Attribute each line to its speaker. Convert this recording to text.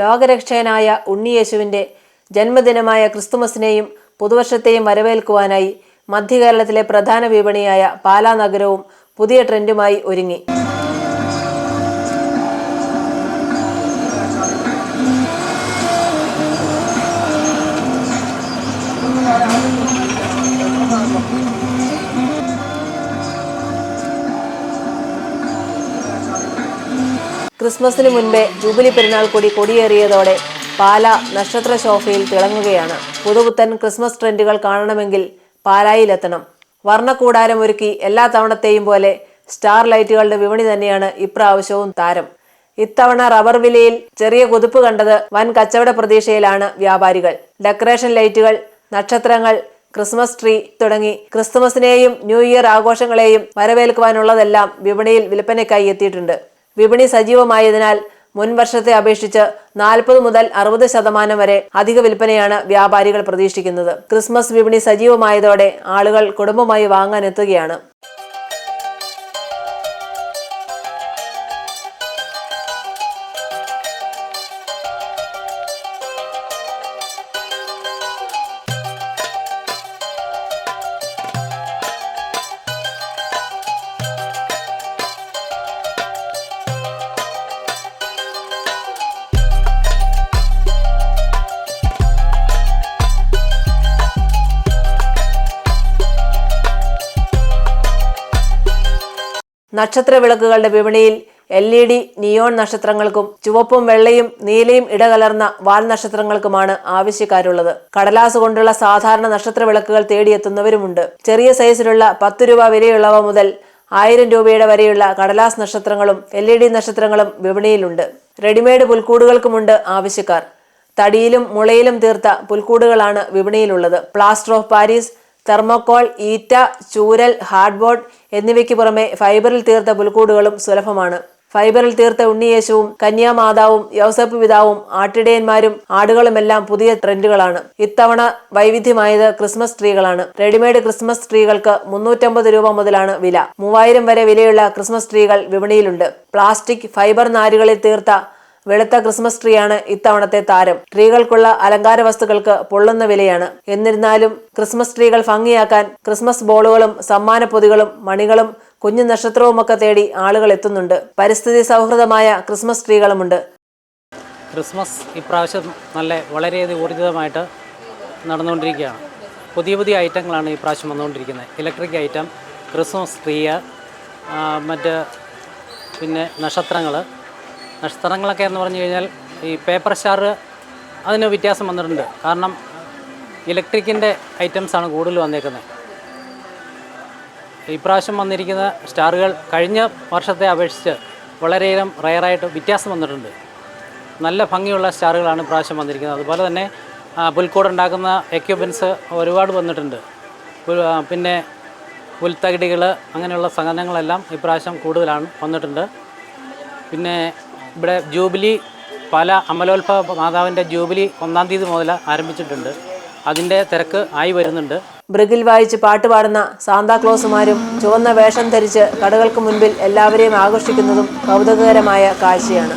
Speaker 1: ലോകരക്ഷകനായ ഉണ്ണിയേശുവിന്റെ ജന്മദിനമായ ക്രിസ്തുമസിനെയും പുതുവർഷത്തെയും വരവേൽക്കുവാനായി മധ്യകേരളത്തിലെ പ്രധാന വിപണിയായ പാലാ നഗരവും പുതിയ ട്രെൻഡുമായി ഒരുങ്ങി. ക്രിസ്മസിന് മുൻപേ ജൂബിലി പെരുന്നാൾ കൂടി കൊടിയേറിയതോടെ പാല നക്ഷത്ര ശോഭയിൽ തിളങ്ങുകയാണ്. പുതുപുത്തൻ ക്രിസ്മസ് ട്രെൻഡുകൾ കാണണമെങ്കിൽ പാലായിലെത്തണം. വർണക്കൂടാരം ഒരുക്കി എല്ലാ തവണത്തെയും പോലെ സ്റ്റാർ ലൈറ്റുകളുടെ വിപണി തന്നെയാണ് ഇപ്രാവശ്യവും താരം. ഇത്തവണ റബ്ബർ വിലയിൽ ചെറിയ കുതിപ്പ് കണ്ടത് വൻ കച്ചവട പ്രതീക്ഷയിലാണ് വ്യാപാരികൾ. ഡെക്കറേഷൻ ലൈറ്റുകൾ നക്ഷത്രങ്ങൾ ക്രിസ്മസ് ട്രീ തുടങ്ങി ക്രിസ്തുമസിനെയും ന്യൂ ഇയർ ആഘോഷങ്ങളെയും വരവേൽക്കുവാനുള്ളതെല്ലാം വിപണിയിൽ വിൽപ്പനയ്ക്കായി എത്തിയിട്ടുണ്ട്. വിപണി സജീവമായതിനാൽ മുൻ വർഷത്തെ അപേക്ഷിച്ച് നാൽപ്പത് മുതൽ അറുപത് ശതമാനം വരെ അധിക വിൽപ്പനയാണ് വ്യാപാരികൾ പ്രതീക്ഷിക്കുന്നത്. ക്രിസ്മസ് വിപണി സജീവമായതോടെ ആളുകൾ കുടുംബമായി വാങ്ങാൻ നക്ഷത്ര വിളക്കുകളുടെ വിപണിയിൽ എൽ ഇ ഡി നിയോൺ നക്ഷത്രങ്ങൾക്കും ചുവപ്പും വെള്ളയും നീലയും ഇടകലർന്ന വാൽ നക്ഷത്രങ്ങൾക്കുമാണ് ആവശ്യക്കാരുള്ളത്. കടലാസ് കൊണ്ടുള്ള സാധാരണ നക്ഷത്ര വിളക്കുകൾ തേടിയെത്തുന്നവരുമുണ്ട്. ചെറിയ സൈസിലുള്ള പത്ത് രൂപ വിലയുള്ളവ മുതൽ ആയിരം രൂപയുടെ വരെയുള്ള കടലാസ് നക്ഷത്രങ്ങളും എൽ ഇ ഡി നക്ഷത്രങ്ങളും വിപണിയിലുണ്ട്. റെഡിമെയ്ഡ് പുൽക്കൂടുകൾക്കുമുണ്ട് ആവശ്യക്കാർ. തടിയിലും മുളയിലും തീർത്ത പുൽക്കൂടുകളാണ് വിപണിയിലുള്ളത്. പ്ലാസ്റ്റർ ഓഫ് പാരീസ് തെർമോക്കോൾ ഈറ്റ ചൂരൽ ഹാർഡ്ബോർഡ് എന്നിവയ്ക്ക് പുറമെ ഫൈബറിൽ തീർത്ത പുൽക്കൂടുകളും സുലഭമാണ്. ഫൈബറിൽ തീർത്ത ഉണ്ണിയേശുവും കന്യാമാതാവും യോസഫ് പിതാവും ആട്ടിടയന്മാരും ആടുകളുമെല്ലാം പുതിയ ട്രെൻഡുകളാണ്. ഇത്തവണ വൈവിധ്യമായത് ക്രിസ്മസ് ട്രീകളാണ്. റെഡിമെയ്ഡ് ക്രിസ്മസ് ട്രീകൾക്ക് മുന്നൂറ്റമ്പത് രൂപ മുതലാണ് വില. മൂവായിരം വരെ വിലയുള്ള ക്രിസ്മസ് ട്രീകൾ വിപണിയിലുണ്ട്. പ്ലാസ്റ്റിക് ഫൈബർ നാരുകളിൽ തീർത്ത വെളുത്ത ക്രിസ്മസ് ട്രീയാണ് ഇത്തവണത്തെ താരം. ട്രീകൾക്കുള്ള അലങ്കാര വസ്തുക്കൾക്ക് പൊള്ളുന്ന വിലയാണ്. എന്നിരുന്നാലും ക്രിസ്മസ് ട്രീകൾ ഭംഗിയാക്കാൻ ക്രിസ്മസ് ബോളുകളും സമ്മാന പൊതികളും മണികളും കുഞ്ഞു നക്ഷത്രവുമൊക്കെ തേടി ആളുകൾ എത്തുന്നുണ്ട്. പരിസ്ഥിതി സൗഹൃദമായ ക്രിസ്മസ് ട്രീകളുമുണ്ട്.
Speaker 2: ക്രിസ്മസ് ഇപ്രാവശ്യം നല്ല വളരെയധികം ഊർജിതമായിട്ട് നടന്നുകൊണ്ടിരിക്കുകയാണ്. പുതിയ പുതിയ ഐറ്റങ്ങളാണ് ഈ പ്രാവശ്യം വന്നുകൊണ്ടിരിക്കുന്നത്. ഇലക്ട്രിക് ഐറ്റം ക്രിസ്മസ് ട്രീ മറ്റ് പിന്നെ നക്ഷത്രങ്ങൾ നക്ഷത്രങ്ങളൊക്കെ എന്ന് പറഞ്ഞു കഴിഞ്ഞാൽ ഈ പേപ്പർ സ്റ്റാർ അതിന് വ്യത്യാസം വന്നിട്ടുണ്ട്. കാരണം ഇലക്ട്രിക്കിന്റെ ഐറ്റംസാണ് കൂടുതൽ വന്നേക്കുന്നത്. ഇപ്രാവശ്യം വന്നിരിക്കുന്ന സ്റ്റാറുകൾ കഴിഞ്ഞ വർഷത്തെ അപേക്ഷിച്ച് വളരെയധികം റയറായിട്ട് വ്യത്യാസം വന്നിട്ടുണ്ട്. നല്ല ഭംഗിയുള്ള സ്റ്റാറുകളാണ് ഇപ്രാവശ്യം വന്നിരിക്കുന്നത്. അതുപോലെ തന്നെ പുൽക്കൂട് ഉണ്ടാക്കുന്ന എക്യുപ്മെന്റ്സ് ഒരുപാട് വന്നിട്ടുണ്ട്. പിന്നെ പുൽത്തകിടികൾ അങ്ങനെയുള്ള സാധനങ്ങളെല്ലാം ഇപ്രാവശ്യം കൂടുതലാണ് വന്നിട്ടുണ്ട്. പിന്നെ ഇവിടെ ജൂബിലി പല അമലോത്ഭവ മാതാവിന്റെ ജൂബിലി ഒന്നാം തീയതി മുതൽ ആരംഭിച്ചിട്ടുണ്ട്. അതിന്റെ തിരക്ക് ആയി വരുന്നുണ്ട്.
Speaker 1: ബ്രിഗിൽ വായിച്ച് പാട്ടുപാടുന്ന സാന്താക്ലോസുമാരും ചുവന്ന വേഷം ധരിച്ച് കടകൾക്ക് മുൻപിൽ എല്ലാവരെയും ആകർഷിക്കുന്നതും കൗതുകകരമായ കാഴ്ചയാണ്.